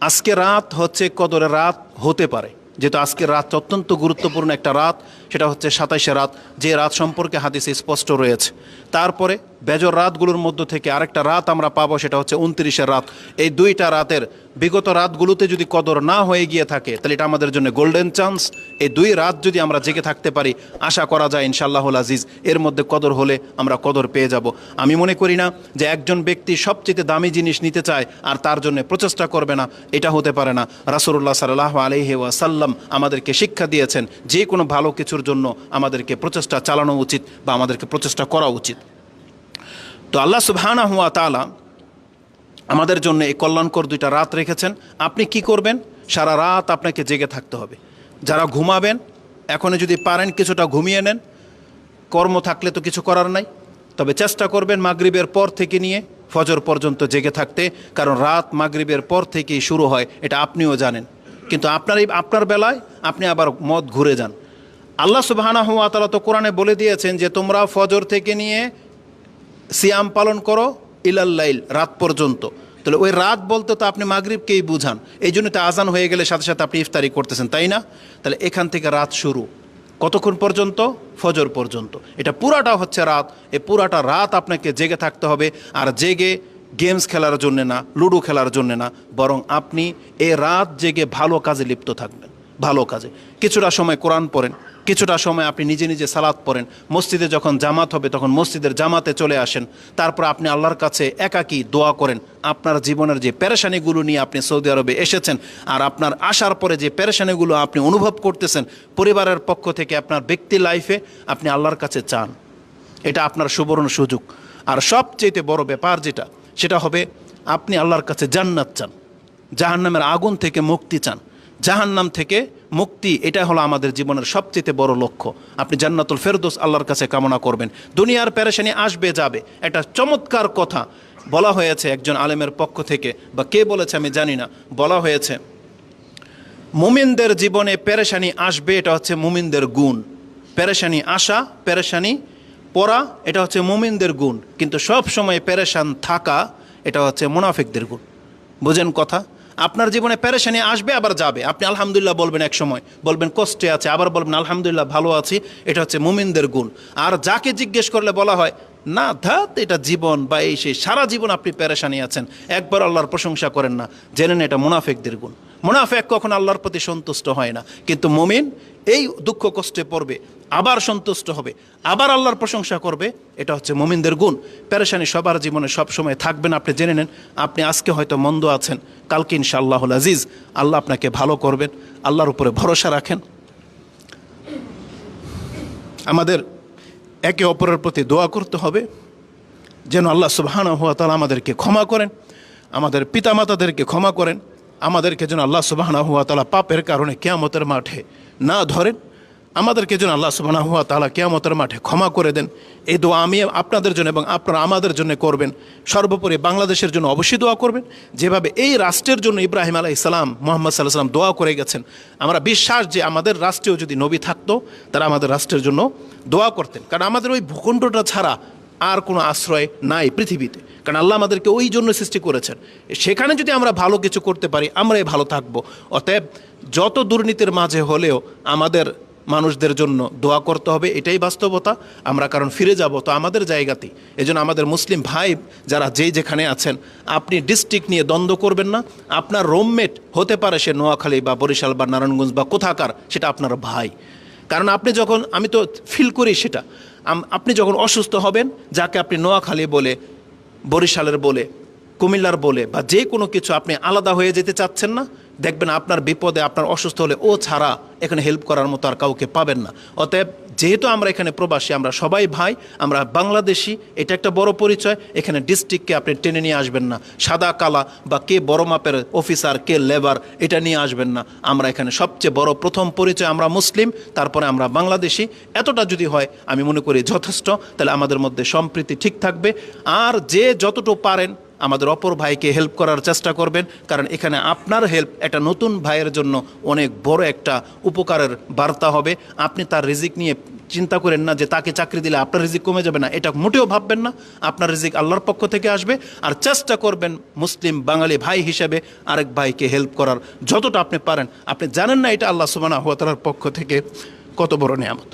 আজকে রাত হচ্ছে কদরের রাত হতে পারে। যেহেতু আজকে রাত অত্যন্ত গুরুত্বপূর্ণ একটা রাত, সেটা হচ্ছে সাতাইশে রাত, যে রাত সম্পর্কে হাদিসে স্পষ্ট রয়েছে। তারপরে বেজর রাতগুলোর মধ্য থেকে আরেকটা রাত আমরা পাবো, সেটা হচ্ছে উনত্রিশের রাত। এই দুইটা রাতের বিগত রাতগুলোতে যদি কদর না হয়ে গিয়ে থাকে, তাহলে এটা আমাদের জন্য গোল্ডেন চান্স এই দুই রাত যদি আমরা জেগে থাকতে পারি, আশা করা যায় ইনশাল্লাহুল আজিজ, এর মধ্যে কদর হলে আমরা কদর পেয়ে যাব। আমি মনে করি না যে একজন ব্যক্তি সবচেয়ে দামি জিনিস নিতে চায় আর তার জন্য প্রচেষ্টা করবে না, এটা হতে পারে না। রাসুল্লাহ সাল্লাহ আলহি ওয়াসাল্লাম আমাদেরকে শিক্ষা দিয়েছেন, যে কোনো ভালো কিছুর জন্য আমাদেরকে প্রচেষ্টা চালানো উচিত বা আমাদেরকে প্রচেষ্টা করা উচিত। তো আল্লাহ সুবহানা হুয়া তালা আমাদের জন্য এই কল্যাণকর দুইটা রাত রেখেছেন। আপনি কি করবেন? সারা রাত আপনাকে জেগে থাকতে হবে। যারা ঘুমাবেন এখনও যদি পারেন কিছুটা ঘুমিয়ে নেন। কর্ম থাকলে তো কিছু করার নাই। তবে চেষ্টা করবেন মাগরিবের পর থেকে নিয়ে ফজর পর্যন্ত জেগে থাকতে, কারণ রাত মাগরিবের পর থেকেই শুরু হয়, এটা আপনিও জানেন। কিন্তু আপনার এই, আপনার বেলায় আপনি আবার মত ঘুরে যান। আল্লাহ সুবাহানা হুয়া তালা তো কোরআনে বলে দিয়েছেন যে তোমরা ফজর থেকে নিয়ে সিয়াম পালন করো ইলাল্লাইল রাত পর্যন্ত। তাহলে ওই রাত বলতে তো আপনি মাগরিবকেই বুঝান। এই জন্য তো আজান হয়ে গেলে সাথে সাথে আপনি ইফতারি করতেছেন, তাই না? তাহলে এখান থেকে রাত শুরু। কতক্ষণ পর্যন্ত? ফজর পর্যন্ত। এটা পুরাটা হচ্ছে রাত। এই পুরাটা রাত আপনাকে জেগে থাকতে হবে। আর জেগে গেমস খেলার জন্যে না, লুডো খেলার জন্যে না, বরং আপনি এ রাত জেগে ভালো কাজে লিপ্ত থাকবেন। ভালো কাজে। কিছুটা সময় কোরআন পড়েন। কিছুটা সময় আপনি নিজে নিজে সালাত পড়েন। মসজিদে যখন জামাত হবে, তখন মসজিদের জামাতে চলে আসেন। তারপর আপনি আল্লাহর কাছে একাকী দোয়া করেন। আপনার জীবনের যে পেরেশানিগুলো নিয়ে আপনি সৌদি আরবে এসেছেন আর আপনার আসার পরে যে পেরেশানিগুলো আপনি অনুভব করতেছেন, পরিবারের পক্ষ থেকে আপনার ব্যক্তি লাইফে আপনি আল্লাহর কাছে চান। এটা আপনার সুবর্ণ সুযোগ। আর সবচেয়ে বড় ব্যাপার যেটা, সেটা হবে আপনি আল্লাহর কাছে জান্নাত চান। জাহান্নামের আগুন থেকে মুক্তি চান। জাহান্নাম থেকে মুক্তি এটা হলো আমাদের জীবনের সবচেয়ে বড় লক্ষ্য। আপনি জান্নাতুল ফেরদোস আল্লাহর কাছে কামনা করবেন। দুনিয়ার প্যারেশানি আসবে, যাবে। একটা চমৎকার কথা। বলা হয়েছে একজন আলেমের পক্ষ থেকে, বা কে বলেছে আমি জানি না। বলা হয়েছে, মুমিনদের জীবনে প্যারেশানি আসবে, এটা হচ্ছে মুমিনদের গুণ। প্যারেশানি আসা পেরেশানি পড়া, এটা হচ্ছে মুমিনদের গুণ। কিন্তু সব সময় পেরেশান থাকা, এটা হচ্ছে মুনাফিকদের গুণ। বুঝেন কথা? আপনার জীবনে প্যারেশানি আসবে, আবার যাবে। আপনি আলহামদুলিল্লাহ বলবেন এক সময়, বলবেন কষ্টে আছে, আবার বলবেন আলহামদুলিল্লাহ ভালো আছি, এটা হচ্ছে মুমিনদের গুণ। আর যাকে জিজ্ঞেস করলে বলা হয়, না ধাত এটা জীবন বা এই সেই সারা জীবন আপনি পেরেশানি আছেন। একবার আল্লাহর প্রশংসা করেন না জেনেন এটা মুনাফেকদের গুণ। মুনাফেক কখন আল্লাহর প্রতি সন্তুষ্ট হয় না। কিন্তু মুমিন এই দুঃখ কষ্টে পড়বে আবার সন্তুষ্ট হবে, আবার আল্লাহর প্রশংসা করবে, এটা হচ্ছে মুমিনদের গুণ। পেরেশানি সবার জীবনে সব সময় থাকবেন আপনি জেনে নেন, আপনি আজকে হয়তো মন্দ আছেন, কালকে ইনশাআল্লাহ আজিজ, আল্লাহ আপনাকে ভালো করবেন, আল্লাহর উপরে ভরসা রাখেন। আমাদের একে অপরের প্রতি দোয়া করতে হবে, যেন আল্লাহ সুবহানাহু ওয়া তাআলা আমাদেরকে ক্ষমা করেন, আমাদের পিতামাতাদেরকে ক্ষমা করেন, আমাদেরকে যেন আল্লাহ সুবহানাহু ওয়া তাআলা পাপের কারণে কেয়ামতের মাঠে না ধরেন আমাদেরকে যেন আল্লাহ সুবহানাহু ওয়া তাআলা কেয়ামতের মাঠে ক্ষমা করে দেন। এই দোয়া আমি আপনাদের জন্য এবং আপনারা আমাদের জন্য করবেন। সর্বোপরি বাংলাদেশের জন্য অবশ্যই দোয়া করবেন। যেভাবে এই রাষ্ট্রের জন্য ইব্রাহিম আলাহ ইসলাম মোহাম্মদ সাল্লাহ সাল্লাম দোয়া করে গেছেন, আমরা বিশ্বাস যে আমাদের রাষ্ট্রেও যদি নবী থাকতো, তারা আমাদের রাষ্ট্রের জন্য দোয়া করতেন। কারণ আমাদের ওই ভূখণ্ডটা ছাড়া আর কোনো আশ্রয় নাই পৃথিবীতে। কারণ আল্লাহ আমাদেরকে ওই জন্য সৃষ্টি করেছেন। সেখানে যদি আমরা ভালো কিছু করতে পারি, আমরাই ভালো থাকব। অতএব যত দুর্নীতির মাঝে হলেও আমাদের মানুষদের জন্য দোয়া করতে হবে, এটাই বাস্তবতা। আমরা কারণ ফিরে যাব তো আমাদের জায়গাতেই। এজন্য আমাদের মুসলিম ভাই যারা যেই যেখানে আছেন, আপনি ডিস্ট্রিক্ট নিয়ে দ্বন্দ্ব করবেন না। আপনার রোমমেট হতে পারে সে নোয়াখালী বা বরিশাল বা নারায়ণগঞ্জ বা কোথাকার, সেটা আপনার ভাই। কারণ আপনি যখন, আমি তো ফিল করি সেটা। আপনি যখন অসুস্থ হবেন, যাকে আপনি নোয়াখালী বলে, বরিশালের বলে, কুমিল্লার বলে বা যে কোনো কিছু আপনি আলাদা হয়ে যেতে চাচ্ছেন না দেখবেন আপনার বিপদে, আপনার অসুস্থ হলে ও ছাড়া এখানে হেল্প করার মতো আর কাউকে পাবেন না। অতএব যেহেতু আমরা এখানে প্রবাসী, আমরা সবাই ভাই, আমরা বাংলাদেশি, এটা একটা বড় পরিচয়, এখানে ডিস্ট্রিক্টকে আপনি টেনে নিয়ে আসবেন না। সাদা, কালা বা কে বড় মাপের অফিসার কে লেবার এটা নিয়ে আসবেন না। আমরা এখানে সবচেয়ে বড় প্রথম পরিচয়, আমরা মুসলিম, তারপরে আমরা বাংলাদেশি। এতটা যদি হয়, আমি মনে করি যথেষ্ট, তাহলে আমাদের মধ্যে সম্প্রীতি ঠিক থাকবে। আর যে যতটুকু পারেন, আমাদের অপর ভাইকে হেল্প করার চেষ্টা করবেন, কারণ এখানে আপনার হেল্প একটা নতুন ভাইয়ের জন্য অনেক বড় একটা উপকারের বার্তা হবে। আপনি তার রিজিক নিয়ে চিন্তা করেন না যে তাকে চাকরি দিলে আপনার রিজিক কমে যাবে না, এটা মোটেও ভাববেন না। আপনার রিজিক আল্লাহর পক্ষ থেকে আসবে। আর চেষ্টা করবেন মুসলিম বাঙালি ভাই হিসেবে আরেক ভাইকে হেল্প করার, যতটা আপনি পারেন। আপনি জানেন না এটা আল্লাহ সুবানা হুয়াতালার পক্ষ থেকে কত বড় নিয়ামত।